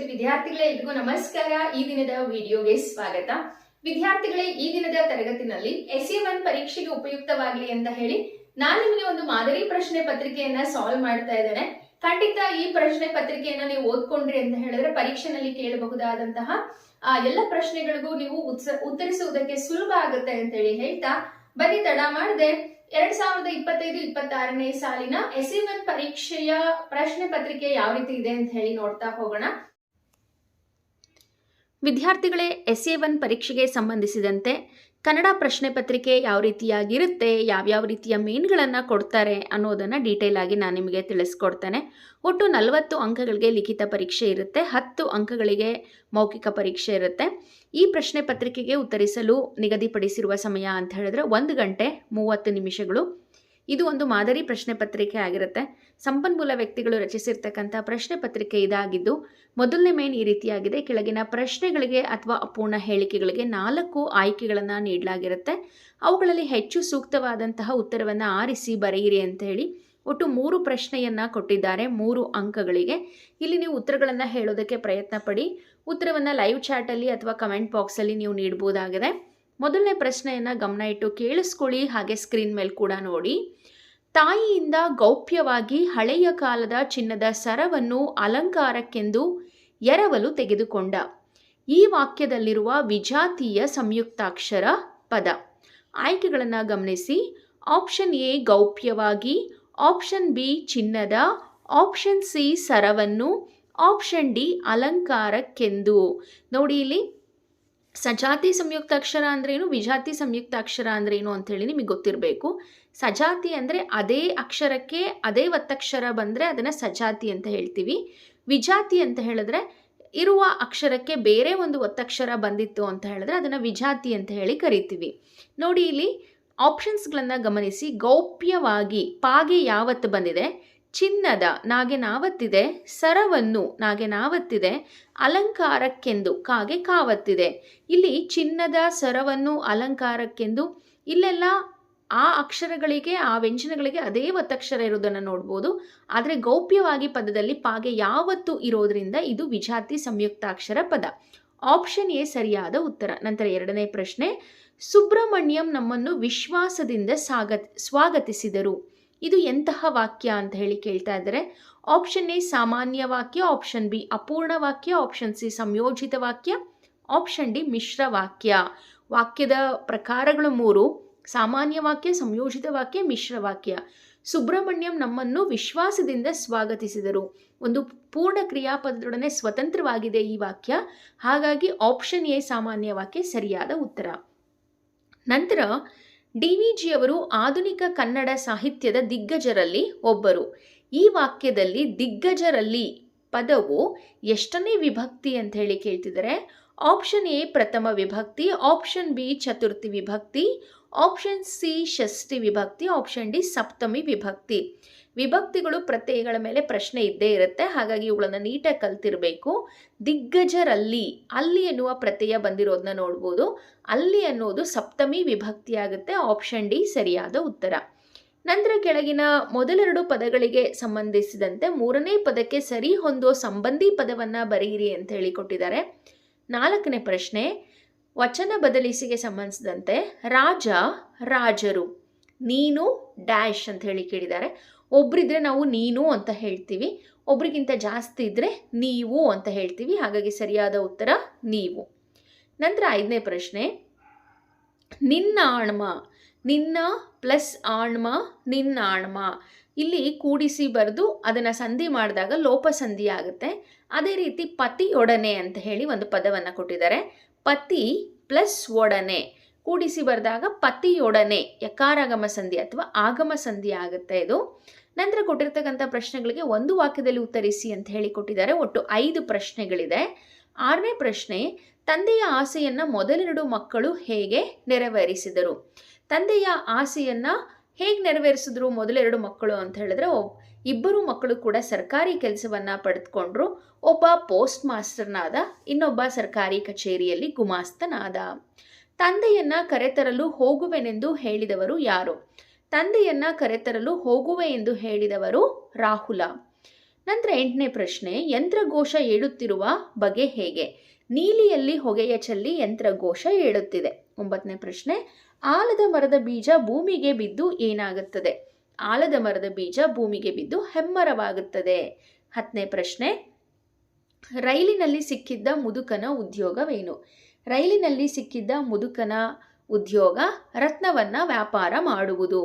ವಿದ್ಯಾರ್ಥಿಗಳೇ ಎಲ್ರಿಗೂ ನಮಸ್ಕಾರ. ಈ ದಿನದ ವಿಡಿಯೋಗೆ ಸ್ವಾಗತ. ವಿದ್ಯಾರ್ಥಿಗಳೇ, ಈ ದಿನದ ತರಗತಿನಲ್ಲಿ ಎಸ್ ಒನ್ ಪರೀಕ್ಷೆಗೆ ಉಪಯುಕ್ತವಾಗಲಿ ಅಂತ ಹೇಳಿ ನಾನು ನಿಮಗೆ ಒಂದು ಮಾದರಿ ಪ್ರಶ್ನೆ ಪತ್ರಿಕೆಯನ್ನ ಸಾಲ್ವ್ ಮಾಡ್ತಾ ಇದ್ದೇನೆ. ಖಂಡಿತ ಈ ಪ್ರಶ್ನೆ ಪತ್ರಿಕೆಯನ್ನ ನೀವು ಓದ್ಕೊಂಡ್ರಿ ಅಂತ ಹೇಳಿದ್ರೆ ಪರೀಕ್ಷೆನಲ್ಲಿ ಕೇಳಬಹುದಾದಂತಹ ಎಲ್ಲ ಪ್ರಶ್ನೆಗಳಿಗೂ ನೀವು ಉತ್ತರಿಸುವುದಕ್ಕೆ ಸುಲಭ ಆಗುತ್ತೆ ಅಂತ ಹೇಳಿ ಹೇಳ್ತಾ ಬನ್ನಿ, ತಡ ಮಾಡದೆ. ಎರಡ್ ಸಾವಿರದ ಇಪ್ಪತ್ತೈದು, ಇಪ್ಪತ್ತಾರನೇ ಸಾಲಿನ ಎಸ್ ಒನ್ ಪರೀಕ್ಷೆಯ ಪ್ರಶ್ನೆ ಪತ್ರಿಕೆ ಯಾವ ರೀತಿ ಇದೆ ಅಂತ ಹೇಳಿ ನೋಡ್ತಾ ಹೋಗೋಣ. ವಿದ್ಯಾರ್ಥಿಗಳೇ ಎಸ್ ಎ ಒನ್ ಪರೀಕ್ಷೆಗೆ ಸಂಬಂಧಿಸಿದಂತೆ ಕನ್ನಡ ಪ್ರಶ್ನೆ ಪತ್ರಿಕೆ ಯಾವ ರೀತಿಯಾಗಿರುತ್ತೆ, ಯಾವ್ಯಾವ ರೀತಿಯ ಮೇನ್ಗಳನ್ನು ಕೊಡ್ತಾರೆ ಅನ್ನೋದನ್ನು ಡೀಟೇಲ್ ಆಗಿ ನಾನು ನಿಮಗೆ ತಿಳಿಸ್ಕೊಡ್ತೇನೆ. ಒಟ್ಟು ನಲವತ್ತು ಅಂಕಗಳಿಗೆ ಲಿಖಿತ ಪರೀಕ್ಷೆ ಇರುತ್ತೆ, ಹತ್ತು ಅಂಕಗಳಿಗೆ ಮೌಖಿಕ ಪರೀಕ್ಷೆ ಇರುತ್ತೆ. ಈ ಪ್ರಶ್ನೆ ಪತ್ರಿಕೆಗೆ ಉತ್ತರಿಸಲು ನಿಗದಿಪಡಿಸಿರುವ ಸಮಯ ಅಂತ ಹೇಳಿದ್ರೆ ಒಂದು ಗಂಟೆ ಮೂವತ್ತು ನಿಮಿಷಗಳು. ಇದು ಒಂದು ಮಾದರಿ ಪ್ರಶ್ನೆ ಪತ್ರಿಕೆ ಆಗಿರುತ್ತೆ. ಸಂಪನ್ಮೂಲ ವ್ಯಕ್ತಿಗಳು ರಚಿಸಿರ್ತಕ್ಕಂಥ ಪ್ರಶ್ನೆ ಪತ್ರಿಕೆ ಇದಾಗಿದ್ದು, ಮೊದಲನೇ ಮೇನ್ ಈ ರೀತಿಯಾಗಿದೆ. ಕೆಳಗಿನ ಪ್ರಶ್ನೆಗಳಿಗೆ ಅಥವಾ ಅಪೂರ್ಣ ಹೇಳಿಕೆಗಳಿಗೆ ನಾಲ್ಕು ಆಯ್ಕೆಗಳನ್ನು ನೀಡಲಾಗಿರುತ್ತೆ. ಅವುಗಳಲ್ಲಿ ಹೆಚ್ಚು ಸೂಕ್ತವಾದಂತಹ ಉತ್ತರವನ್ನು ಆರಿಸಿ ಬರೆಯಿರಿ ಅಂತ ಹೇಳಿ ಒಟ್ಟು ಮೂರು ಪ್ರಶ್ನೆಯನ್ನು ಕೊಟ್ಟಿದ್ದಾರೆ ಮೂರು ಅಂಕಗಳಿಗೆ. ಇಲ್ಲಿ ನೀವು ಉತ್ತರಗಳನ್ನು ಹೇಳೋದಕ್ಕೆ ಪ್ರಯತ್ನ ಪಡಿ ಉತ್ತರವನ್ನು ಲೈವ್ ಚಾಟಲ್ಲಿ ಅಥವಾ ಕಮೆಂಟ್ ಬಾಕ್ಸಲ್ಲಿ ನೀವು ನೀಡ್ಬೋದಾಗಿದೆ. ಮೊದಲನೇ ಪ್ರಶ್ನೆಯನ್ನು ಗಮನ ಇಟ್ಟು ಕೇಳಿಸ್ಕೊಳ್ಳಿ, ಹಾಗೆ ಸ್ಕ್ರೀನ್ ಮೇಲೆ ಕೂಡ ನೋಡಿ. ತಾಯಿಯಿಂದ ಗೌಪ್ಯವಾಗಿ ಹಳೆಯ ಕಾಲದ ಚಿನ್ನದ ಸರವನ್ನು ಅಲಂಕಾರಕ್ಕೆಂದು ಎರವಲು ತೆಗೆದುಕೊಂಡ. ಈ ವಾಕ್ಯದಲ್ಲಿರುವ ವಿಜಾತೀಯ ಸಂಯುಕ್ತಾಕ್ಷರ ಪದ. ಆಯ್ಕೆಗಳನ್ನು ಗಮನಿಸಿ. ಆಪ್ಷನ್ ಎ, ಗೌಪ್ಯವಾಗಿ. ಆಪ್ಷನ್ ಬಿ, ಚಿನ್ನದ. ಆಪ್ಷನ್ ಸಿ, ಸರವನ್ನು. ಆಪ್ಷನ್ ಡಿ, ಅಲಂಕಾರಕ್ಕೆಂದು. ನೋಡಿ ಇಲ್ಲಿ. ಸಜಾತಿ ಸಂಯುಕ್ತ ಸಂಯುಕ್ತಾಕ್ಷರ ಅಂದ್ರೇನು ವಿಜಾತಿ ಸಂಯುಕ್ತ ಸಂಯುಕ್ತಾಕ್ಷರ ಅಂದ್ರೇನು ಅಂತೇಳಿ ನಿಮಗೆ ಗೊತ್ತಿರಬೇಕು. ಸಜಾತಿ ಅಂದರೆ ಅದೇ ಅಕ್ಷರಕ್ಕೆ ಅದೇ ಒತ್ತಕ್ಷರ ಬಂದರೆ ಅದನ್ನು ಸಜಾತಿ ಅಂತ ಹೇಳ್ತೀವಿ. ವಿಜಾತಿ ಅಂತ ಹೇಳಿದ್ರೆ ಇರುವ ಅಕ್ಷರಕ್ಕೆ ಬೇರೆ ಒಂದು ಒತ್ತಕ್ಷರ ಬಂದಿತ್ತು ಅಂತ ಹೇಳಿದ್ರೆ ಅದನ್ನು ವಿಜಾತಿ ಅಂತ ಹೇಳಿ ಕರಿತೀವಿ. ನೋಡಿ ಇಲ್ಲಿ ಆಪ್ಷನ್ಸ್ಗಳನ್ನು ಗಮನಿಸಿ ಗೌಪ್ಯವಾಗಿ ಪಾಗೆ ಯಾವತ್ತು ಬಂದಿದೆ? ಚಿನ್ನದ ನಾಗೆ ನಾವತ್ತಿದೆ, ಸರವನ್ನು ನಾಗೆ ನಾವತ್ತಿದೆ, ಅಲಂಕಾರಕ್ಕೆಂದು ಕಾಗೆ ಕಾವತ್ತಿದೆ. ಇಲ್ಲಿ ಚಿನ್ನದ, ಸರವನ್ನು, ಅಲಂಕಾರಕ್ಕೆಂದು ಇಲ್ಲೆಲ್ಲ ಆ ಅಕ್ಷರಗಳಿಗೆ, ಆ ವ್ಯಂಜನಗಳಿಗೆ ಅದೇ ಒತ್ತಕ್ಷರ ಇರೋದನ್ನು ನೋಡ್ಬೋದು. ಆದರೆ ಗೌಪ್ಯವಾಗಿ ಪದದಲ್ಲಿ ಪಾಗೆ ಯಾವತ್ತು ಇರೋದ್ರಿಂದ ಇದು ವಿಜಾತಿ ಸಂಯುಕ್ತಾಕ್ಷರ ಪದ. ಆಪ್ಷನ್ ಎ ಸರಿಯಾದ ಉತ್ತರ. ನಂತರ ಎರಡನೇ ಪ್ರಶ್ನೆ, ಸುಬ್ರಹ್ಮಣ್ಯಂ ನಮ್ಮನ್ನು ವಿಶ್ವಾಸದಿಂದ ಸ್ವಾಗತಿಸಿದರು. ಇದು ಎಂತಹ ವಾಕ್ಯ ಅಂತ ಹೇಳಿ ಕೇಳ್ತಾ ಇದ್ದಾರೆ. ಆಪ್ಷನ್ ಎ ಸಾಮಾನ್ಯ ವಾಕ್ಯ ಆಪ್ಷನ್ ಬಿ ಅಪೂರ್ಣ ವಾಕ್ಯ ಆಪ್ಷನ್ ಸಿ ಸಂಯೋಜಿತ ವಾಕ್ಯ ಆಪ್ಷನ್ ಡಿ ಮಿಶ್ರ ವಾಕ್ಯ. ವಾಕ್ಯದ ಪ್ರಕಾರಗಳು ಮೂರು, ಸಾಮಾನ್ಯ ವಾಕ್ಯ, ಸಂಯೋಜಿತ ವಾಕ್ಯ, ಮಿಶ್ರ ವಾಕ್ಯ. ಸುಬ್ರಹ್ಮಣ್ಯಂ ನಮ್ಮನ್ನು ವಿಶ್ವಾಸದಿಂದ ಸ್ವಾಗತಿಸಿದರು. ಒಂದು ಪೂರ್ಣ ಕ್ರಿಯಾಪದದೊಡನೆ ಸ್ವತಂತ್ರವಾಗಿದೆ ಈ ವಾಕ್ಯ. ಹಾಗಾಗಿ ಆಪ್ಷನ್ ಎ ಸಾಮಾನ್ಯ ವಾಕ್ಯ, ಸರಿಯಾದ ಉತ್ತರ. ನಂತರ ಡಿ ವಿ ಜಿಯವರು ಆಧುನಿಕ ಕನ್ನಡ ಸಾಹಿತ್ಯದ ದಿಗ್ಗಜರಲ್ಲಿ ಒಬ್ಬರು. ಈ ವಾಕ್ಯದಲ್ಲಿ ದಿಗ್ಗಜರಲ್ಲಿ ಪದವು ಎಷ್ಟನೇ ವಿಭಕ್ತಿ ಅಂತ ಹೇಳಿ ಕೇಳ್ತಿದ್ದಾರೆ. ಆಪ್ಷನ್ ಎ ಪ್ರಥಮ ವಿಭಕ್ತಿ, ಆಪ್ಷನ್ ಬಿ ಚತುರ್ಥಿ ವಿಭಕ್ತಿ, ಆಪ್ಷನ್ ಸಿ ಷಷ್ಠಿ ವಿಭಕ್ತಿ, ಆಪ್ಷನ್ ಡಿ ಸಪ್ತಮಿ ವಿಭಕ್ತಿ. ವಿಭಕ್ತಿಗಳು ಪ್ರತ್ಯಯಗಳ ಮೇಲೆ ಪ್ರಶ್ನೆ ಇದ್ದೇ ಇರುತ್ತೆ. ಹಾಗಾಗಿ ಇವುಗಳನ್ನು ನೀಟಾಗಿ ಕಲ್ತಿರಬೇಕು. ದಿಗ್ಗಜರಲ್ಲಿ, ಅಲ್ಲಿ ಎನ್ನುವ ಪ್ರತ್ಯಯ ಬಂದಿರೋದನ್ನ ನೋಡ್ಬೋದು. ಅಲ್ಲಿ ಅನ್ನೋದು ಸಪ್ತಮಿ ವಿಭಕ್ತಿ ಆಗುತ್ತೆ ಆಪ್ಷನ್ ಡಿ, ಸರಿಯಾದ ಉತ್ತರ. ನಂತರ ಕೆಳಗಿನ ಮೊದಲೆರಡು ಪದಗಳಿಗೆ ಸಂಬಂಧಿಸಿದಂತೆ ಮೂರನೇ ಪದಕ್ಕೆ ಸರಿ ಹೊಂದುವ ಸಂಬಂಧಿ ಪದವನ್ನು ಬರೆಯಿರಿ ಅಂತ ಹೇಳಿ ಕೊಟ್ಟಿದ್ದಾರೆ. ನಾಲ್ಕನೇ ಪ್ರಶ್ನೆ, ವಚನ ಬದಲಿಸಿಗೆ ಸಂಬಂಧಿಸಿದಂತೆ ರಾಜ, ರಾಜರು, ನೀನು, ಡ್ಯಾಶ್ ಅಂತ ಹೇಳಿ ಕೇಳಿದ್ದಾರೆ. ಒಬ್ರಿದ್ರೆ ನಾವು ನೀನು ಅಂತ ಹೇಳ್ತೀವಿ, ಒಬ್ರಿಗಿಂತ ಜಾಸ್ತಿ ಇದ್ದರೆ ನೀವು ಅಂತ ಹೇಳ್ತೀವಿ, ಹಾಗಾಗಿ ಸರಿಯಾದ ಉತ್ತರ ನೀವು. ನಂತರ ಐದನೇ ಪ್ರಶ್ನೆ, ನಿನ್ನ ಆಣ್ಮ, ನಿನ್ನ ಪ್ಲಸ್ ಆಣ್ಮ, ನಿನ್ನ ಆಣ್ಮ, ಇಲ್ಲಿ ಕೂಡಿಸಿ ಬರೆದು ಅದನ್ನು ಸಂಧಿ ಮಾಡಿದಾಗ ಲೋಪ ಸಂಧಿ ಆಗುತ್ತೆ. ಅದೇ ರೀತಿ ಪತಿಯೊಡನೆ ಅಂತ ಹೇಳಿ ಒಂದು ಪದವನ್ನು ಕೊಟ್ಟಿದ್ದಾರೆ. ಪತಿ ಪ್ಲಸ್ ಒಡನೆ, ಕೂಡಿಸಿ ಬರೆದಾಗ ಪತಿಯೊಡನೆ ಯಕಾರಾಗಮ ಸಂಧಿ ಅಥವಾ ಆಗಮ ಸಂಧಿ ಆಗುತ್ತೆ ಇದು. ನಂತರ ಕೊಟ್ಟಿರ್ತಕ್ಕಂಥ ಪ್ರಶ್ನೆಗಳಿಗೆ ಒಂದು ವಾಕ್ಯದಲ್ಲಿ ಉತ್ತರಿಸಿ ಅಂತ ಹೇಳಿ ಕೊಟ್ಟಿದ್ದಾರೆ. ಒಟ್ಟು ಐದು ಪ್ರಶ್ನೆಗಳಿದೆ. ಆರನೇ ಪ್ರಶ್ನೆ, ತಂದೆಯ ಆಸೆಯನ್ನು ಮೊದಲೆರಡು ಮಕ್ಕಳು ಹೇಗೆ ನೆರವೇರಿಸಿದರು? ತಂದೆಯ ಆಸೆಯನ್ನು ಹೇಗೆ ನೆರವೇರಿಸಿದ್ರು ಮೊದಲೆರಡು ಮಕ್ಕಳು ಅಂತ ಹೇಳಿದ್ರೆ ಇಬ್ಬರು ಮಕ್ಕಳು ಕೂಡ ಸರ್ಕಾರಿ ಕೆಲಸವನ್ನು ಪಡೆದುಕೊಂಡ್ರು. ಒಬ್ಬ ಪೋಸ್ಟ್ ಮಾಸ್ಟರ್ನಾದ, ಇನ್ನೊಬ್ಬ ಸರ್ಕಾರಿ ಕಚೇರಿಯಲ್ಲಿ ಗುಮಾಸ್ತನಾದ. ತಂದೆಯನ್ನ ಕರೆತರಲು ಹೋಗುವೆನೆಂದು ಹೇಳಿದವರು ಯಾರು? ತಂದೆಯನ್ನ ಕರೆತರಲು ಹೋಗುವೆ ಎಂದು ಹೇಳಿದವರು ರಾಹುಲ. ನಂತರ ಎಂಟನೇ ಪ್ರಶ್ನೆ, ಯಂತ್ರಘೋಷ ಏಳುತ್ತಿರುವ ಬಗೆ ಹೇಗೆ? ನೀಲಿಯಲ್ಲಿ ಹೊಗೆಯ ಚೆಲ್ಲಿ ಯಂತ್ರಘೋಷ ಏಳುತ್ತಿದೆ. ಒಂಬತ್ತನೇ ಪ್ರಶ್ನೆ, ಆಲದ ಮರದ ಬೀಜ ಭೂಮಿಗೆ ಬಿದ್ದು ಏನಾಗುತ್ತದೆ? ಆಲದ ಮರದ ಬೀಜ ಭೂಮಿಗೆ ಬಿದ್ದು ಹೆಮ್ಮರವಾಗುತ್ತದೆ. ಹತ್ತನೇ ಪ್ರಶ್ನೆ, ರೈಲಿನಲ್ಲಿ ಸಿಕ್ಕಿದ್ದ ಮುದುಕನ ಉದ್ಯೋಗವೇನು? ರೈಲಿನಲ್ಲಿ ಸಿಕ್ಕಿದ್ದ ಮುದುಕನ ಉದ್ಯೋಗ, ರತ್ನವನ್ನು ವ್ಯಾಪಾರ ಮಾಡುವುದು.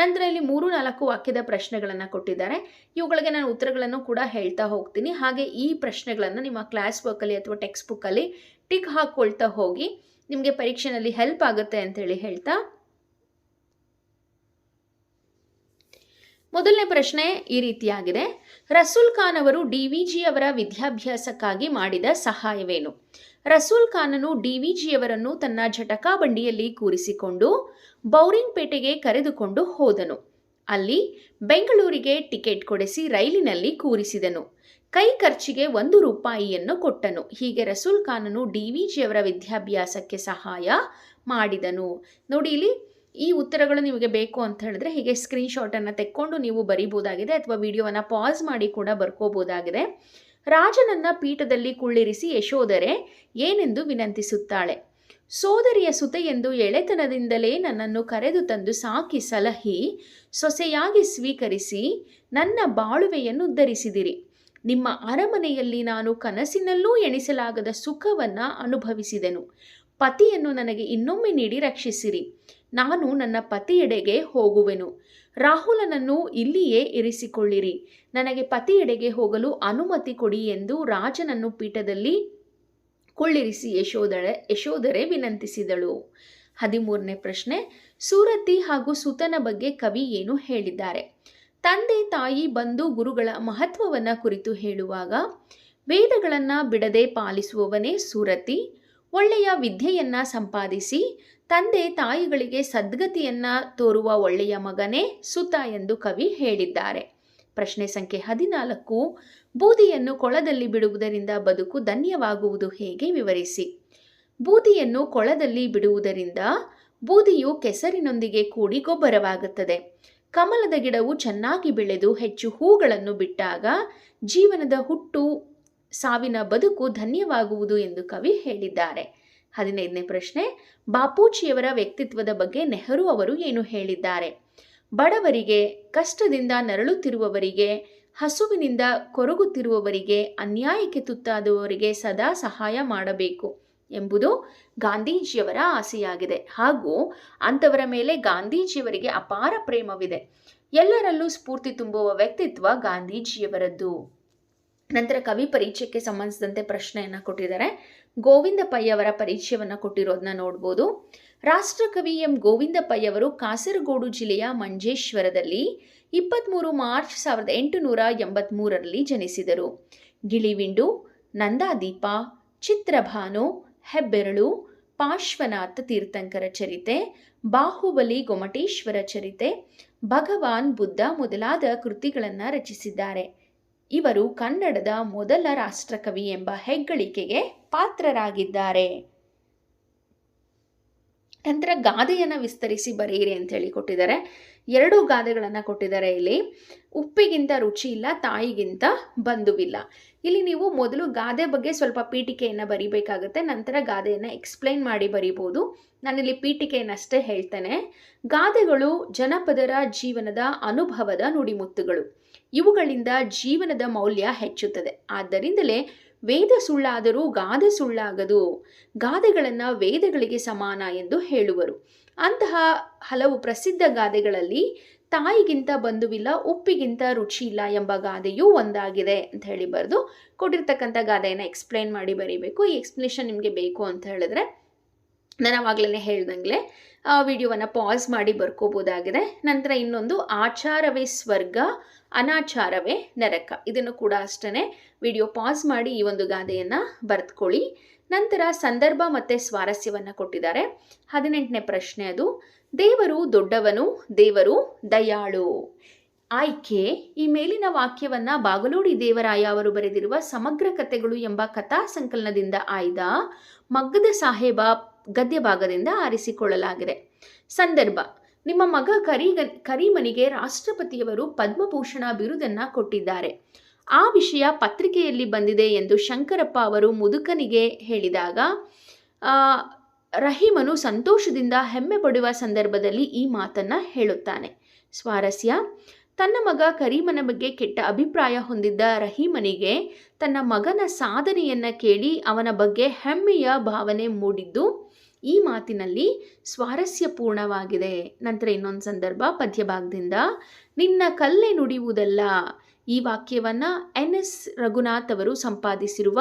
ನಂತರ ಇಲ್ಲಿ ಮೂರು ನಾಲ್ಕು ವಾಕ್ಯದ ಪ್ರಶ್ನೆಗಳನ್ನು ಕೊಟ್ಟಿದ್ದಾರೆ. ಇವುಗಳಿಗೆ ನಾನು ಉತ್ತರಗಳನ್ನು ಕೂಡ ಹೇಳ್ತಾ ಹೋಗ್ತೀನಿ. ಹಾಗೆ ಈ ಪ್ರಶ್ನೆಗಳನ್ನು ನಿಮ್ಮ ಕ್ಲಾಸ್ ವರ್ಕಲ್ಲಿ ಅಥವಾ ಟೆಕ್ಸ್ಟ್ ಬುಕ್ಕಲ್ಲಿ ಟಿಕ್ ಹಾಕ್ಕೊಳ್ತಾ ಹೋಗಿ ನಿಮಗೆ ಪರೀಕ್ಷೆನಲ್ಲಿ ಹೆಲ್ಪ್ ಆಗುತ್ತೆ ಅಂತೇಳಿ ಹೇಳ್ತಾ ಮೊದಲನೇ ಪ್ರಶ್ನೆ ಈ ರೀತಿಯಾಗಿದೆ. ರಸೂಲ್ ಖಾನ್ ಅವರು ಡಿ ವಿ ಜಿ ಅವರ ವಿದ್ಯಾಭ್ಯಾಸಕ್ಕಾಗಿ ಮಾಡಿದ ಸಹಾಯವೇನು? ರಸೂಲ್ ಖಾನನು ಡಿ ವಿ ಜಿಯವರನ್ನು ತನ್ನ ಜಟಕಾ ಬಂಡಿಯಲ್ಲಿ ಕೂರಿಸಿಕೊಂಡು ಬೌರಿಂಗ್ಪೇಟೆಗೆ ಕರೆದುಕೊಂಡು ಹೋದನು. ಅಲ್ಲಿ ಬೆಂಗಳೂರಿಗೆ ಟಿಕೆಟ್ ಕೊಡಿಸಿ ರೈಲಿನಲ್ಲಿ ಕೂರಿಸಿದನು. ಕೈ ಖರ್ಚಿಗೆ ಒಂದು ರೂಪಾಯಿಯನ್ನು ಕೊಟ್ಟನು. ಹೀಗೆ ರಸೂಲ್ ಖಾನನು ಡಿ ವಿ ಜಿಯವರ ವಿದ್ಯಾಭ್ಯಾಸಕ್ಕೆ ಸಹಾಯ ಮಾಡಿದನು. ನೋಡಿ ಇಲ್ಲಿ ಈ ಉತ್ತರಗಳು ನಿಮಗೆ ಬೇಕು ಅಂತ ಹೇಳಿದ್ರೆ ಹೀಗೆ ಸ್ಕ್ರೀನ್ಶಾಟನ್ನು ತೆಕ್ಕೊಂಡು ನೀವು ಬರಿಬೋದಾಗಿದೆ ಅಥವಾ ವಿಡಿಯೋವನ್ನು ಪಾಸ್ ಮಾಡಿ ಕೂಡ ಬರ್ಕೋಬೋದಾಗಿದೆ. ರಾಜನನ್ನ ಪೀಠದಲ್ಲಿ ಕುಳ್ಳಿರಿಸಿ ಯಶೋಧರೆ, ಏನೆಂದು ವಿನಂತಿಸುತ್ತಾಳೆ? ಸೋದರಿಯ ಸುತೆಯೆಂದು ಎಳೆತನದಿಂದಲೇ ನನ್ನನ್ನು ಕರೆದು ತಂದು ಸಾಕಿ ಸಲಹಿ, ಸೊಸೆಯಾಗಿ ಸ್ವೀಕರಿಸಿ ನನ್ನ ಬಾಳುವೆಯನ್ನು ಧರಿಸಿದಿರಿ ನಿಮ್ಮ ಅರಮನೆಯಲ್ಲಿ ನಾನು ಕನಸಿನಲ್ಲೂ ಎಣಿಸಲಾಗದ ಸುಖವನ್ನು ಅನುಭವಿಸಿದೆನು. ಪತಿಯನ್ನು ನನಗೆ ಇನ್ನೊಮ್ಮೆ ನೀಡಿ ರಕ್ಷಿಸಿರಿ. ನಾನು ನನ್ನ ಪತಿಯೆಡೆಗೆ ಹೋಗುವೆನು. ರಾಹುಲನನ್ನು ಇಲ್ಲಿಯೇ ಇರಿಸಿಕೊಳ್ಳಿರಿ. ನನಗೆ ಪತಿಯೆಡೆಗೆ ಹೋಗಲು ಅನುಮತಿ ಕೊಡಿ ಎಂದು ರಾಜನನ್ನು ಪೀಠದಲ್ಲಿ ಕುಳ್ಳಿರಿಸಿ ಯಶೋದಳೆ ಯಶೋಧರೆ ವಿನಂತಿಸಿದಳು. ಹದಿಮೂರನೇ ಪ್ರಶ್ನೆ. ಸೂರತಿ ಹಾಗೂ ಸುತನ ಬಗ್ಗೆ ಕವಿ ಏನು ಹೇಳಿದ್ದಾರೆ? ತಂದೆ, ತಾಯಿ, ಬಂಧು, ಗುರುಗಳ ಮಹತ್ವವನ್ನು ಕುರಿತು ಹೇಳುವಾಗ, ವೇದಗಳನ್ನು ಬಿಡದೆ ಪಾಲಿಸುವವನೇ ಸೂರತಿ ಒಳ್ಳೆಯ ವಿದ್ಯೆಯನ್ನು ಸಂಪಾದಿಸಿ, ತಂದೆ ತಾಯಿಗಳಿಗೆ ಸದ್ಗತಿಯನ್ನು ತೋರುವ ಒಳ್ಳೆಯ ಮಗನೇ ಸುತ ಎಂದು ಕವಿ ಹೇಳಿದ್ದಾರೆ. ಪ್ರಶ್ನೆ ಸಂಖ್ಯೆ ಹದಿನಾಲ್ಕು, ಬೂದಿಯನ್ನು ಕೊಳದಲ್ಲಿ ಬಿಡುವುದರಿಂದ ಬದುಕು ಧನ್ಯವಾಗುವುದು ಹೇಗೆ ವಿವರಿಸಿ? ಬೂದಿಯನ್ನು ಕೊಳದಲ್ಲಿ ಬಿಡುವುದರಿಂದ ಬೂದಿಯು ಕೆಸರಿನೊಂದಿಗೆ ಕೂಡಿ ಗೊಬ್ಬರವಾಗುತ್ತದೆ. ಕಮಲದ ಗಿಡವು ಚೆನ್ನಾಗಿ ಬೆಳೆದು ಹೆಚ್ಚು ಹೂಗಳನ್ನು ಬಿಟ್ಟಾಗ ಜೀವನದ ಹುಟ್ಟು ಸಾವಿನ ಬದುಕು ಧನ್ಯವಾಗುವುದು ಎಂದು ಕವಿ ಹೇಳಿದ್ದಾರೆ. ಹದಿನೈದನೇ ಪ್ರಶ್ನೆ, ಬಾಪೂಜಿಯವರ ವ್ಯಕ್ತಿತ್ವದ ಬಗ್ಗೆ ನೆಹರು ಅವರು ಏನು ಹೇಳಿದ್ದಾರೆ? ಬಡವರಿಗೆ, ಕಷ್ಟದಿಂದ ನರಳುತ್ತಿರುವವರಿಗೆ, ಹಸುವಿನಿಂದ ಕೊರಗುತ್ತಿರುವವರಿಗೆ, ಅನ್ಯಾಯಕ್ಕೆ ತುತ್ತಾದವರಿಗೆ ಸದಾ ಸಹಾಯ ಮಾಡಬೇಕು ಎಂಬುದು ಗಾಂಧೀಜಿಯವರ ಆಸೆಯಾಗಿದೆ. ಹಾಗೂ ಅಂಥವರ ಮೇಲೆ ಗಾಂಧೀಜಿಯವರಿಗೆ ಅಪಾರ ಪ್ರೇಮವಿದೆ. ಎಲ್ಲರಲ್ಲೂ ಸ್ಫೂರ್ತಿ ತುಂಬುವ ವ್ಯಕ್ತಿತ್ವ ಗಾಂಧೀಜಿಯವರದ್ದು. ನಂತರ ಕವಿ ಪರಿಚಯಕ್ಕೆ ಸಂಬಂಧಿಸಿದಂತೆ ಪ್ರಶ್ನೆಯನ್ನು ಕೊಟ್ಟಿದ್ದಾರೆ. ಗೋವಿಂದ ಪೈ ಅವರ ಪರಿಚಯವನ್ನು ಕೊಟ್ಟಿರೋದನ್ನ ನೋಡ್ಬೋದು. ರಾಷ್ಟ್ರಕವಿ ಎಂ. ಗೋವಿಂದ ಪೈ ಅವರು ಕಾಸರಗೋಡು ಜಿಲ್ಲೆಯ ಮಂಜೇಶ್ವರದಲ್ಲಿ ಇಪ್ಪತ್ತ್ಮೂರು ಮಾರ್ಚ್ ಸಾವಿರದ ಎಂಟುನೂರ ಎಂಬತ್ತ್ಮೂರರಲ್ಲಿ ಜನಿಸಿದರು. ಗಿಳಿವಿಂಡು, ನಂದಾದೀಪ, ಚಿತ್ರಭಾನು, ಹೆಬ್ಬೆರಳು, ಪಾರ್ಶ್ವನಾಥ ತೀರ್ಥಂಕರ ಚರಿತೆ, ಬಾಹುಬಲಿ ಗೊಮಟೇಶ್ವರ ಚರಿತೆ, ಭಗವಾನ್ ಬುದ್ಧ ಮೊದಲಾದ ಕೃತಿಗಳನ್ನು ರಚಿಸಿದ್ದಾರೆ. ಇವರು ಕನ್ನಡದ ಮೊದಲ ರಾಷ್ಟ್ರಕವಿ ಎಂಬ ಹೆಗ್ಗಳಿಕೆಗೆ ಪಾತ್ರರಾಗಿದ್ದಾರೆ. ನಂತರ ಗಾದೆಯನ್ನು ವಿಸ್ತರಿಸಿ ಬರೆಯಿರಿ ಅಂತ ಹೇಳಿ ಕೊಟ್ಟಿದ್ದಾರೆ. ಎರಡು ಗಾದೆಗಳನ್ನು ಕೊಟ್ಟಿದ್ದಾರೆ ಇಲ್ಲಿ. ಉಪ್ಪಿಗಿಂತ ರುಚಿ ಇಲ್ಲ, ತಾಯಿಗಿಂತ ಬಂಧುವಿಲ್ಲ. ಇಲ್ಲಿ ನೀವು ಮೊದಲು ಗಾದೆ ಬಗ್ಗೆ ಸ್ವಲ್ಪ ಪೀಠಿಕೆಯನ್ನು ಬರಿಬೇಕಾಗುತ್ತೆ, ನಂತರ ಗಾದೆಯನ್ನು ಎಕ್ಸ್ಪ್ಲೈನ್ ಮಾಡಿ ಬರಿಬೋದು. ನಾನಿಲ್ಲಿ ಪೀಠಿಕೆಯನ್ನಷ್ಟೇ ಹೇಳ್ತೇನೆ. ಗಾದೆಗಳು ಜನಪದರ ಜೀವನದ ಅನುಭವದ ನುಡಿಮುತ್ತುಗಳು. ಇವುಗಳಿಂದ ಜೀವನದ ಮೌಲ್ಯ ಹೆಚ್ಚುತ್ತದೆ. ಆದ್ದರಿಂದಲೇ ವೇದ ಸುಳ್ಳಾದರೂ ಗಾದೆ ಸುಳ್ಳಾಗದು. ಗಾದೆಗಳನ್ನು ವೇದಗಳಿಗೆ ಸಮಾನ ಎಂದು ಹೇಳುವರು. ಅಂತಹ ಹಲವು ಪ್ರಸಿದ್ಧ ಗಾದೆಗಳಲ್ಲಿ ತಾಯಿಗಿಂತ ಬಂಧುವಿಲ್ಲ, ಉಪ್ಪಿಗಿಂತ ರುಚಿ ಇಲ್ಲ ಎಂಬ ಗಾದೆಯೂ ಒಂದಾಗಿದೆ ಅಂತ ಹೇಳಿ ಬರೆದು ಕೊಟ್ಟಿರ್ತಕ್ಕಂಥ ಗಾದೆಯನ್ನು ಎಕ್ಸ್ಪ್ಲೈನ್ ಮಾಡಿ ಬರೀಬೇಕು. ಈ ಎಕ್ಸ್ಪ್ಲನೇಷನ್ ನಿಮಗೆ ಬೇಕು ಅಂತ ಹೇಳಿದ್ರೆ, ನಾನು ಆವಾಗಲೇ ಹೇಳ್ದಂಗೆ ವಿಡಿಯೋವನ್ನು ಪಾಸ್ ಮಾಡಿ ಬರ್ಕೋಬೋದಾಗಿದೆ. ನಂತರ ಇನ್ನೊಂದು ಆಚಾರವೇ ಸ್ವರ್ಗ, ಅನಾಚಾರವೇ ನರಕ. ಇದನ್ನು ಕೂಡ ಅಷ್ಟೇ ವಿಡಿಯೋ ಪಾಸ್ ಮಾಡಿ ಈ ಒಂದು ಗಾದೆಯನ್ನು ಬರೆದುಕೊಳ್ಳಿ ನಂತರ ಸಂದರ್ಭ ಮತ್ತು ಸ್ವಾರಸ್ಯವನ್ನು ಕೊಟ್ಟಿದ್ದಾರೆ. ಹದಿನೆಂಟನೇ ಪ್ರಶ್ನೆ ಅದು. ದೇವರು ದೊಡ್ಡವನು, ದೇವರು ದಯಾಳು. ಆಯ್ಕೆ, ಈ ಮೇಲಿನ ವಾಕ್ಯವನ್ನು ಬಾಗಲೋಡಿ ದೇವರಾಯ ಅವರು ಬರೆದಿರುವ ಸಮಗ್ರ ಕಥೆಗಳು ಎಂಬ ಕಥಾ ಸಂಕಲನದಿಂದ ಆಯ್ದ ಮಗ್ಗದ ಸಾಹೇಬ ಗದ್ಯ ಭಾಗದಿಂದ ಆರಿಸಿಕೊಳ್ಳಲಾಗಿದೆ. ಸಂದರ್ಭ. ನಿಮ್ಮ ಮಗ ಕರಿಗ, ಕರೀಮನಿಗೆ ರಾಷ್ಟ್ರಪತಿಯವರು ಪದ್ಮಭೂಷಣ ಬಿರುದನ್ನು ಕೊಟ್ಟಿದ್ದಾರೆ. ಆ ವಿಷಯ ಪತ್ರಿಕೆಯಲ್ಲಿ ಬಂದಿದೆ ಎಂದು ಶಂಕರಪ್ಪ ಅವರು ಮುದುಕನಿಗೆ ಹೇಳಿದಾಗ ರಹೀಮನು ಸಂತೋಷದಿಂದ ಹೆಮ್ಮೆ ಪಡುವ ಸಂದರ್ಭದಲ್ಲಿ ಈ ಮಾತನ್ನು ಹೇಳುತ್ತಾನೆ. ಸ್ವಾರಸ್ಯ. ತನ್ನ ಮಗ ಕರೀಮನ ಬಗ್ಗೆ ಕೆಟ್ಟ ಅಭಿಪ್ರಾಯ ಹೊಂದಿದ್ದ ರಹೀಮನಿಗೆ ತನ್ನ ಮಗನ ಸಾಧನೆಯನ್ನು ಕೇಳಿ ಅವನ ಬಗ್ಗೆ ಹೆಮ್ಮೆಯ ಭಾವನೆ ಮೂಡಿದ್ದು ಈ ಮಾತಿನಲ್ಲಿ ಸ್ವಾರಸ್ಯಪೂರ್ಣವಾಗಿದೆ ನಂತರ ಇನ್ನೊಂದು ಸಂದರ್ಭ, ಪದ್ಯಭಾಗದಿಂದ, ನಿನ್ನ ಕಲ್ಲೆ ನುಡಿಯುವುದಲ್ಲ, ಈ ವಾಕ್ಯವನ್ನು ಎನ್ ಎಸ್ ರಘುನಾಥ್ ಅವರು ಸಂಪಾದಿಸಿರುವ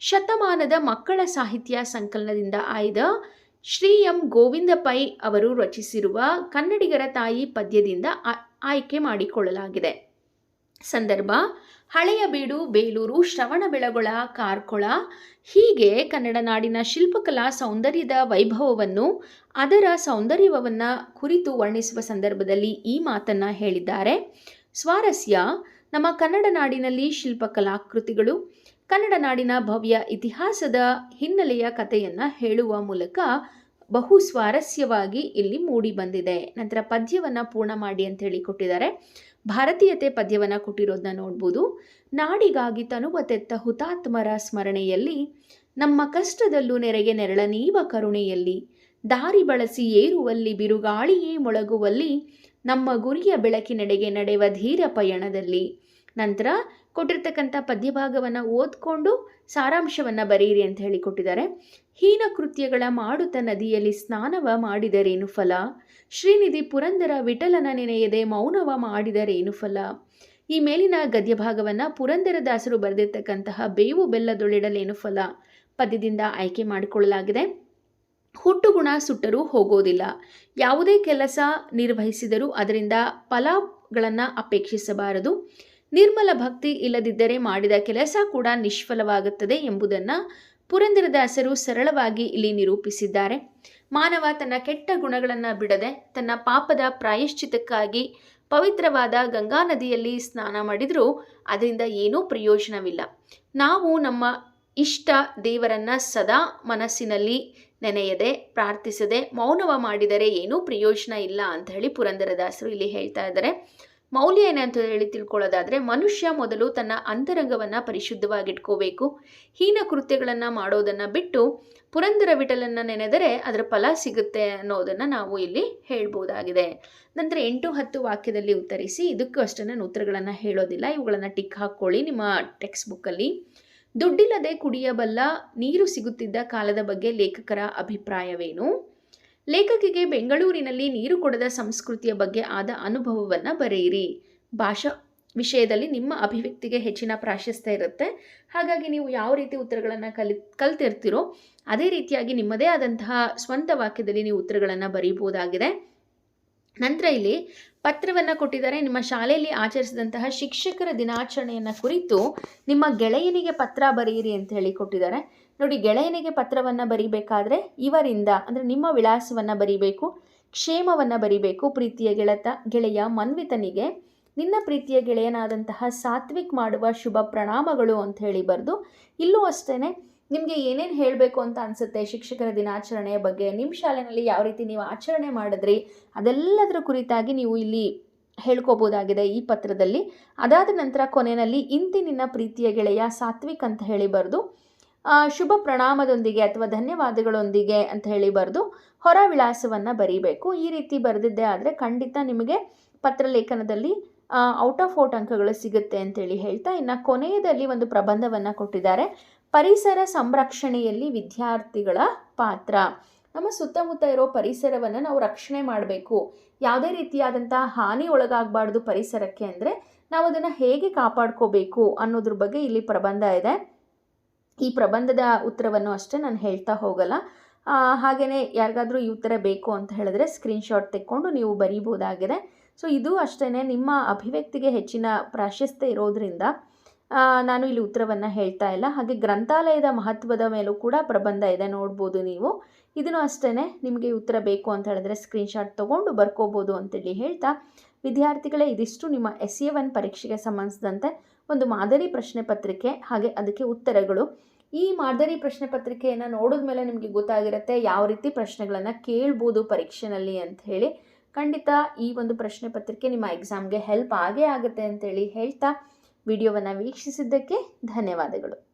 ಶತಮಾನದ ಮಕ್ಕಳ ಸಾಹಿತ್ಯ ಸಂಕಲನದಿಂದ ಆಯ್ದ ಶ್ರೀ ಎಂ ಗೋವಿಂದ ಪೈ ಅವರು ರಚಿಸಿರುವ ಕನ್ನಡಿಗರ ತಾಯಿ ಪದ್ಯದಿಂದ ಆಯ್ಕೆ ಮಾಡಿಕೊಳ್ಳಲಾಗಿದೆ. ಸಂದರ್ಭ, ಹಳೆಯ ಬೀಡು, ಬೇಲೂರು ಶ್ರವಣಬೆಳಗೊಳ ಕಾರ್ಕೊಳ, ಹೀಗೆ ಕನ್ನಡ ನಾಡಿನ ಶಿಲ್ಪಕಲಾ ಸೌಂದರ್ಯದ ವೈಭವವನ್ನು, ಅದರ ಸೌಂದರ್ಯವನ್ನು ಕುರಿತು ವರ್ಣಿಸುವ ಸಂದರ್ಭದಲ್ಲಿ ಈ ಮಾತನ್ನು ಹೇಳಿದ್ದಾರೆ. ಸ್ವಾರಸ್ಯ, ನಮ್ಮ ಕನ್ನಡ ನಾಡಿನಲ್ಲಿ ಶಿಲ್ಪಕಲಾಕೃತಿಗಳು ಕನ್ನಡ ನಾಡಿನ ಭವ್ಯ ಇತಿಹಾಸದ ಹಿನ್ನೆಲೆಯ ಕಥೆಯನ್ನು ಹೇಳುವ ಮೂಲಕ ಬಹು ಸ್ವಾರಸ್ಯವಾಗಿ ಇಲ್ಲಿ ಮೂಡಿ ಬಂದಿದೆ. ನಂತರ ಪದ್ಯವನ್ನು ಪೂರ್ಣ ಮಾಡಿ ಅಂತ ಹೇಳಿ ಕೊಟ್ಟಿದ್ದಾರೆ. ಭಾರತೀಯತೆ ಪದ್ಯವನ್ನು ಕೊಟ್ಟಿರೋದನ್ನ ನೋಡ್ಬೋದು. ನಾಡಿಗಾಗಿ ತನುವ ತೆತ್ತ ಹುತಾತ್ಮರ ಸ್ಮರಣೆಯಲ್ಲಿ, ನಮ್ಮ ಕಷ್ಟದಲ್ಲೂ ನೆರೆಗೆ ನೆರಳ ನೀವ ಕರುಣೆಯಲ್ಲಿ. ದಾರಿ ಬಳಸಿ ಏರುವಲ್ಲಿ ಬಿರುಗಾಳಿಯೇ ಮೊಳಗುವಲ್ಲಿ, ನಮ್ಮ ಗುರಿಯ ಬೆಳಕಿನೆಡೆಗೆ ನಡೆವ ಧೀರ ಪಯಣದಲ್ಲಿ. ನಂತರ ಕೊಟ್ಟಿರ್ತಕ್ಕಂಥ ಪದ್ಯಭಾಗವನ್ನು ಓದ್ಕೊಂಡು ಸಾರಾಂಶವನ್ನು ಬರೆಯಿರಿ ಅಂತ ಹೇಳಿ ಕೊಟ್ಟಿದ್ದಾರೆ. ಹೀನ ಕೃತ್ಯಗಳ ಮಾಡುತ್ತ ನದಿಯಲ್ಲಿ ಸ್ನಾನವ ಮಾಡಿದರೇನು ಫಲ? ಶ್ರೀನಿಧಿ ಪುರಂದರ ವಿಠಲನ ನೆನೆಯದೆ ಮೌನವ ಮಾಡಿದರೇನು ಫಲ? ಈ ಮೇಲಿನ ಗದ್ಯಭಾಗವನ್ನು ಪುರಂದರದಾಸರು ಬರೆದಿರ್ತಕ್ಕಂತಹ ಬೇವು ಬೆಲ್ಲದೊಳಿಡಲೇನು ಫಲ? ಪದ್ಯದಿಂದ ಆಯ್ಕೆ ಮಾಡಿಕೊಳ್ಳಲಾಗಿದೆ. ಹುಟ್ಟುಗುಣ ಸುಟ್ಟರೂ ಹೋಗೋದಿಲ್ಲ. ಯಾವುದೇ ಕೆಲಸ ನಿರ್ವಹಿಸಿದರೂ ಅದರಿಂದ ಫಲಗಳನ್ನು ಅಪೇಕ್ಷಿಸಬಾರದು. ನಿರ್ಮಲ ಭಕ್ತಿ ಇಲ್ಲದಿದ್ದರೆ ಮಾಡಿದ ಕೆಲಸ ಕೂಡ ನಿಷ್ಫಲವಾಗುತ್ತದೆ ಎಂಬುದನ್ನು ಪುರಂದರದಾಸರು ಸರಳವಾಗಿ ಇಲ್ಲಿ ನಿರೂಪಿಸಿದ್ದಾರೆ. ಮಾನವ ತನ್ನ ಕೆಟ್ಟ ಗುಣಗಳನ್ನು ಬಿಡದೆ ತನ್ನ ಪಾಪದ ಪ್ರಾಯಶ್ಚಿತಕ್ಕಾಗಿ ಪವಿತ್ರವಾದ ಗಂಗಾ ನದಿಯಲ್ಲಿ ಸ್ನಾನ ಮಾಡಿದರೂ, ಅದರಿಂದ ಏನೂ ಪ್ರಯೋಜನವಿಲ್ಲ. ನಾವು ನಮ್ಮ ಇಷ್ಟ ದೇವರನ್ನ ಸದಾ ಮನಸ್ಸಿನಲ್ಲಿ ನೆನೆಯದೆ, ಪ್ರಾರ್ಥಿಸದೆ, ಮೌನವ ಮಾಡಿದರೆ ಏನೂ ಪ್ರಯೋಜನ ಇಲ್ಲ ಅಂತ ಹೇಳಿ ಪುರಂದರದಾಸರು ಇಲ್ಲಿ ಹೇಳ್ತಾ ಇದ್ದಾರೆ. ಮೌಲ್ಯ ಏನಂತ ಹೇಳಿ ತಿಳ್ಕೊಳ್ಳೋದಾದರೆ ಮನುಷ್ಯ ಮೊದಲು ತನ್ನ ಅಂತರಂಗವನ್ನು ಪರಿಶುದ್ಧವಾಗಿಟ್ಕೋಬೇಕು. ಹೀನ ಕೃತ್ಯಗಳನ್ನು ಮಾಡೋದನ್ನು ಬಿಟ್ಟು ಪುರಂದರ ವಿಠಲನ್ನು ನೆನೆದರೆ ಅದರ ಫಲ ಸಿಗುತ್ತೆ ಅನ್ನೋದನ್ನು ನಾವು ಇಲ್ಲಿ ಹೇಳ್ಬೋದಾಗಿದೆ. ನಂತರ ಎಂಟು ಹತ್ತು ವಾಕ್ಯದಲ್ಲಿ ಉತ್ತರಿಸಿ, ಇದಕ್ಕೂ ಅಷ್ಟೇ ನಾನು ಉತ್ತರಗಳನ್ನು ಹೇಳೋದಿಲ್ಲ, ಇವುಗಳನ್ನು ಟಿಕ್ ಹಾಕ್ಕೊಳ್ಳಿ ನಿಮ್ಮ ಟೆಕ್ಸ್ಟ್ ಬುಕ್ಕಲ್ಲಿ ದುಡ್ಡಿಲ್ಲದೆ ಕುಡಿಯಬಲ್ಲ ನೀರು ಸಿಗುತ್ತಿದ್ದ ಕಾಲದ ಬಗ್ಗೆ ಲೇಖಕರ ಅಭಿಪ್ರಾಯವೇನು? ಲೇಖಕಿಗೆ ಬೆಂಗಳೂರಿನಲ್ಲಿ ನೀರು ಕೊಡದ ಸಂಸ್ಕೃತಿಯ ಬಗ್ಗೆ ಆದ ಅನುಭವವನ್ನು ಬರೆಯಿರಿ. ಭಾಷಾ ವಿಷಯದಲ್ಲಿ ನಿಮ್ಮ ಅಭಿವ್ಯಕ್ತಿಗೆ ಹೆಚ್ಚಿನ ಪ್ರಾಶಸ್ತ್ಯ ಇರುತ್ತೆ. ಹಾಗಾಗಿ ನೀವು ಯಾವ ರೀತಿ ಉತ್ತರಗಳನ್ನು ಕಲಿ, ಕಲ್ತಿರ್ತೀರೋ ಅದೇ ರೀತಿಯಾಗಿ ನಿಮ್ಮದೇ ಆದಂತಹ ಸ್ವಂತ ವಾಕ್ಯದಲ್ಲಿ ನೀವು ಉತ್ತರಗಳನ್ನು ಬರೀಬೋದಾಗಿದೆ. ನಂತರ ಇಲ್ಲಿ ಪತ್ರವನ್ನು ಕೊಟ್ಟಿದ್ದಾರೆ. ನಿಮ್ಮ ಶಾಲೆಯಲ್ಲಿ ಆಚರಿಸಿದಂತಹ ಶಿಕ್ಷಕರ ದಿನಾಚರಣೆಯನ್ನು ಕುರಿತು ನಿಮ್ಮ ಗೆಳೆಯನಿಗೆ ಪತ್ರ ಬರೆಯಿರಿ ಅಂತ ಹೇಳಿ ಕೊಟ್ಟಿದ್ದಾರೆ. ನೋಡಿ, ಗೆಳೆಯನಿಗೆ ಪತ್ರವನ್ನು ಬರೀಬೇಕಾದ್ರೆ ಇವರಿಂದ, ಅಂದರೆ ನಿಮ್ಮ ವಿಳಾಸವನ್ನು ಬರೀಬೇಕು, ಕ್ಷೇಮವನ್ನು ಬರೀಬೇಕು ಪ್ರೀತಿಯ ಗೆಳತ, ಗೆಳೆಯ ಮನ್ವಿತನಿಗೆ. ನಿನ್ನ ಪ್ರೀತಿಯ ಗೆಳೆಯನಾದಂತಹ ಸಾತ್ವಿಕ್ ಮಾಡುವ ಶುಭ ಪ್ರಣಾಮಗಳು ಅಂತ ಹೇಳಿ ಬರೆದು, ಇಲ್ಲೂ ಅಷ್ಟೇ ನಿಮಗೆ ಏನೇನು ಹೇಳಬೇಕು ಅಂತ ಅನಿಸುತ್ತೆ ಶಿಕ್ಷಕರ ದಿನಾಚರಣೆಯ ಬಗ್ಗೆ? ನಿಮ್ಮ ಶಾಲೆಯಲ್ಲಿ ಯಾವ ರೀತಿ ನೀವು ಆಚರಣೆ ಮಾಡಿದ್ರಿ? ಅದೆಲ್ಲದರ ಕುರಿತಾಗಿ ನೀವು ಇಲ್ಲಿ ಹೇಳ್ಕೋಬೋದಾಗಿದೆ ಈ ಪತ್ರದಲ್ಲಿ. ಅದಾದ ನಂತರ ಕೊನೆಯಲ್ಲಿ ಇಂತಿ ನಿನ್ನ ಪ್ರೀತಿಯ ಗೆಳೆಯ ಸಾತ್ವಿಕ್ ಅಂತ ಹೇಳಿ ಬರೆದು ಶುಭ ಪ್ರಣಾಮದೊಂದಿಗೆ ಅಥವಾ ಧನ್ಯವಾದಗಳೊಂದಿಗೆ ಅಂತ ಹೇಳಿ ಬರೆದು ಹೊರ ವಿಳಾಸವನ್ನು ಬರೀಬೇಕು. ಈ ರೀತಿ ಬರೆದಿದ್ದೆ ಆದರೆ ಖಂಡಿತ ನಿಮಗೆ ಪತ್ರಲೇಖನದಲ್ಲಿ ಔಟ್ ಆಫ್ ಔಟ್ ಅಂಕಗಳು ಸಿಗುತ್ತೆ ಅಂತೇಳಿ ಹೇಳ್ತಾ ಇನ್ನು ಕೊನೆಯದಲ್ಲಿ ಒಂದು ಪ್ರಬಂಧವನ್ನು ಕೊಟ್ಟಿದ್ದಾರೆ. ಪರಿಸರ ಸಂರಕ್ಷಣೆಯಲ್ಲಿ ವಿದ್ಯಾರ್ಥಿಗಳ ಪಾತ್ರ. ನಮ್ಮ ಸುತ್ತಮುತ್ತ ಇರೋ ಪರಿಸರವನ್ನು ನಾವು ರಕ್ಷಣೆ ಮಾಡಬೇಕು. ಯಾವುದೇ ರೀತಿಯಾದಂಥ ಹಾನಿ ಒಳಗಾಗಬಾರ್ದು ಪರಿಸರಕ್ಕೆ ಅಂದರೆ ನಾವು ಅದನ್ನು ಹೇಗೆ ಕಾಪಾಡ್ಕೋಬೇಕು ಅನ್ನೋದ್ರ ಬಗ್ಗೆ ಇಲ್ಲಿ ಪ್ರಬಂಧ ಇದೆ. ಈ ಪ್ರಬಂಧದ ಉತ್ತರವನ್ನು ಅಷ್ಟೇ ನಾನು ಹೇಳ್ತಾ ಹೋಗಲ್ಲ. ಹಾಗೆಯೇ ಯಾರಿಗಾದರೂ ಈ ಉತ್ತರ ಬೇಕು ಅಂತ ಹೇಳಿದ್ರೆ ಸ್ಕ್ರೀನ್ಶಾಟ್ ತೆಕ್ಕೊಂಡು ನೀವು ಬರೀಬೋದಾಗಿದೆ. ಸೊ ಇದು ಅಷ್ಟೇ ನಿಮ್ಮ ಅಭಿವ್ಯಕ್ತಿಗೆ ಹೆಚ್ಚಿನ ಪ್ರಾಶಸ್ತ್ಯ ಇರೋದ್ರಿಂದ ನಾನು ಇಲ್ಲಿ ಉತ್ತರವನ್ನು ಹೇಳ್ತಾ ಇಲ್ಲ. ಹಾಗೆ ಗ್ರಂಥಾಲಯದ ಮಹತ್ವದ ಮೇಲೂ ಕೂಡ ಪ್ರಬಂಧ ಇದೆ. ನೋಡ್ಬೋದು ನೀವು. ಇದನ್ನು ಅಷ್ಟೇ ನಿಮಗೆ ಉತ್ತರ ಬೇಕು ಅಂತ ಹೇಳಿದ್ರೆ ಸ್ಕ್ರೀನ್ಶಾಟ್ ತೊಗೊಂಡು ಬರ್ಕೋಬೋದು ಅಂತೇಳಿ ಹೇಳ್ತಾ. ವಿದ್ಯಾರ್ಥಿಗಳೇ, ಇದಿಷ್ಟು ನಿಮ್ಮ ಎಸ್ ಎ ಒನ್ ಪರೀಕ್ಷೆಗೆ ಸಂಬಂಧಿಸಿದಂತೆ ಒಂದು ಮಾದರಿ ಪ್ರಶ್ನೆ ಪತ್ರಿಕೆ, ಹಾಗೆ ಅದಕ್ಕೆ ಉತ್ತರಗಳು. ಈ ಮಾದರಿ ಪ್ರಶ್ನೆ ಪತ್ರಿಕೆಯನ್ನು ನೋಡಿದ ಮೇಲೆ ನಿಮಗೆ ಗೊತ್ತಾಗಿರುತ್ತೆ ಯಾವ ರೀತಿ ಪ್ರಶ್ನೆಗಳನ್ನು ಕೇಳ್ಬೋದು ಪರೀಕ್ಷೆನಲ್ಲಿ ಅಂತ ಹೇಳಿ. ಖಂಡಿತ ಈ ಒಂದು ಪ್ರಶ್ನೆ ಪತ್ರಿಕೆ ನಿಮ್ಮ ಎಕ್ಸಾಮ್ಗೆ ಹೆಲ್ಪ್ ಆಗೇ ಆಗುತ್ತೆ ಅಂತೇಳಿ ಹೇಳ್ತಾ. ವಿಡಿಯೋವನ್ನು ವೀಕ್ಷಿಸಿದ್ದಕ್ಕೆ ಧನ್ಯವಾದಗಳು.